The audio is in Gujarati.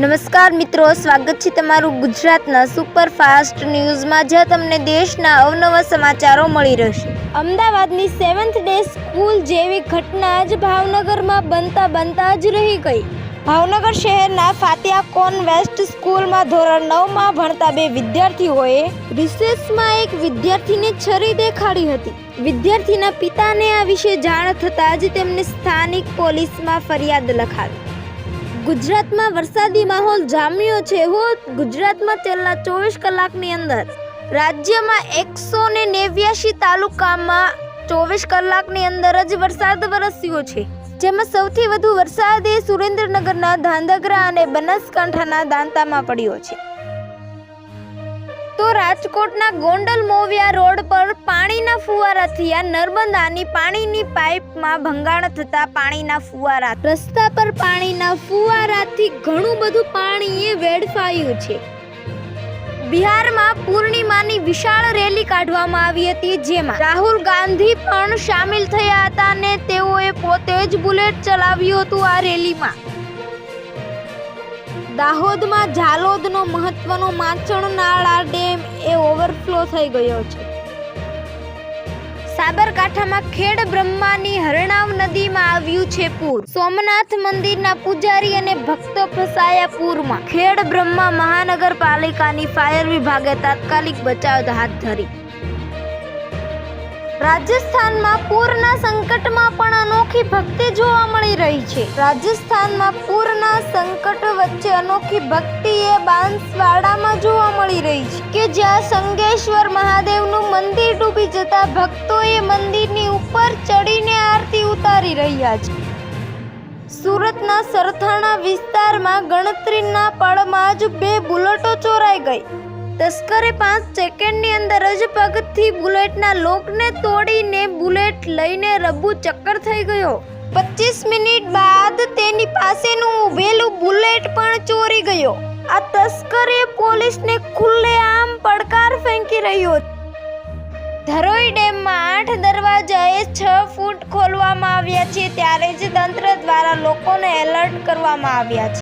નમસ્કાર મિત્રો, સ્વાગત છે તમારું ગુજરાતના સુપરફાસ્ટ ન્યૂઝમાં, જ્યાં તમને દેશના અવનવા સમાચારો મળી રહેશે. અમદાવાદની સેવન્થ ડે સ્કૂલ જેવી ઘટના જ ભાવનગરમાં બનતા બનતા જ રહી ગઈ. ભાવનગર શહેરના ફાતિયા કોનવેસ્ટ સ્કૂલમાં ધોરણ નવમાં ભણતા બે વિદ્યાર્થીઓએ રિસેસમાં એક વિદ્યાર્થીને છરી દેખાડી હતી. વિદ્યાર્થીના પિતાને આ વિશે જાણ થતાં જ તેમને સ્થાનિક પોલીસમાં ફરિયાદ લખાવી. ગુજરાતમાં વરસાદી માહોલ જામ્યો છે હો, ગુજરાતમાં છેલ્લા ચોવીસ કલાકની અંદર. રાજ્યમાં એકસો ને નેવ્યાશી તાલુકામાં ચોવીસ કલાકની અંદર જ વરસાદ વરસ્યો છે. જેમાં સૌથી વધુ વરસાદ સુરેન્દ્રનગરના ધાંધગ્રા અને બનાસકાંઠાના દાંતામાં પડ્યો છે. તો રાજકોટના ગોંડલ મોવિયા રોડ પર પાણીના ફુવારાથી આ નર્મદાની પાણીની પાઇપમાં ભંગાણ થતા પાણીના ફુવારા. રસ્તા પર પાણીના ફુવારાથી ઘણું બધું પાણીએ વેડફાયું છે. બિહારમાં પૂર્ણિમાની વિશાળ રેલી કાઢવામાં આવી હતી જેમાં રાહુલ ગાંધી પણ સામેલ થયા હતા અને તેઓએ પોતે જ બુલેટ ચલાવ્યું હતું આ રેલીમાં. દાહોદમાં ઝાલોદનો મહત્વનો માચણ નાળા ડેમ એ ઓવરફ્લો થઈ ગયો છે. સાબરકાંઠામાં ખેડ બ્રહ્માની હરણાવ નદીમાં આવ્યું છે પૂર. સોમનાથ મંદિરના પૂજારી અને ભક્તો ફસાયા પૂરમાં. ખેડ બ્રહ્મા મહાનગરપાલિકાની ફાયર વિભાગે તાત્કાલિક બચાવ હાથ ધરી. રાજસ્થાનમાં પૂરના સંકટમાં પણ અનોખી ભક્તિ જોવા મળી રહી છે. રાજસ્થાનમાં પૂરના સંકટ વચ્ચે અનોખી ભક્તિ એ બાંસવાડામાં જોવા મળી રહી છે કે જ્યાં સંગેશ્વર મહાદેવનું મંદિર ડૂબી જતા ભક્તોએ મંદિરની ઉપર ચડીને આરતી ઉતારી રહ્યા છે. સુરતના સરથાણા વિસ્તારમાં ગણતરીના પળમાં જ બે બુલેટો ચોરાઈ ગઈ. તસ્કરે પાંચ સેકન્ડની અંદર જ પગથી બુલેટના લોકને તોડીને બુલેટ લઈને રબ્બુ ચક્કર થઈ ગયો. પચીસ મિનિટ બાદ તેની પાસેનું ઉભેલું બુલેટ પણ ચોરી ગયો. આ તસ્કરે પોલીસને ખુલ્લેઆમ પડકાર ફેંકી રહ્યો. ધરોઈ ડેમમાં આઠ દરવાજાએ છ ફૂટ ખોલવામાં આવ્યા છે, ત્યારે જ તંત્ર દ્વારા લોકોને એલર્ટ કરવામાં આવ્યા છે.